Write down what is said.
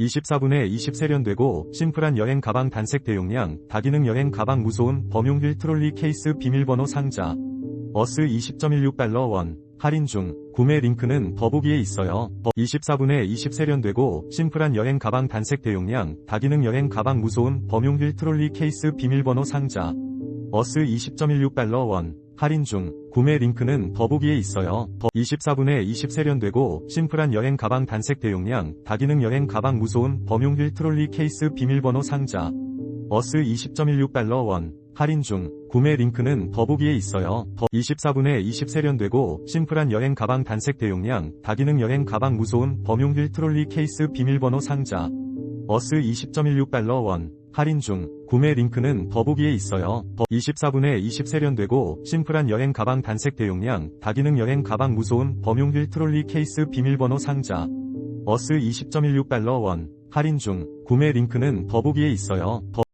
24분에 20 세련되고 심플한 여행 가방 단색 대용량, 다기능 여행 가방 무소음, 범용 휠 트롤리 케이스 비밀번호 상자. 어스 20.16달러 원. 할인 중. 구매 링크는 더보기에 있어요. 24분에 20 세련되고 심플한 여행 가방 단색 대용량, 다기능 여행 가방 무소음, 범용 휠 트롤리 케이스 비밀번호 상자. 어스 20.16달러 원. 할인 중. 구매 링크는 더보기에 있어요. 24분에 20 세련되고 심플한 여행 가방 단색 대용량, 다기능 여행 가방 무소음, 범용 휠 트롤리 케이스 비밀번호 상자. 어스 20.16달러 원. 할인 중. 구매 링크는 더보기에 있어요. 24분에 20 세련되고 심플한 여행 가방 단색 대용량, 다기능 여행 가방 무소음, 범용 휠 트롤리 케이스 비밀번호 상자. 어스 20.16달러 원. 할인 중. 구매 링크는 더보기에 있어요. 24분에 20 세련되고 심플한 여행 가방 단색 대용량, 다기능 여행 가방 무소음, 범용휠 트롤리 케이스 비밀번호 상자. 어스 20.16달러 원. 할인 중. 구매 링크는 더보기에 있어요.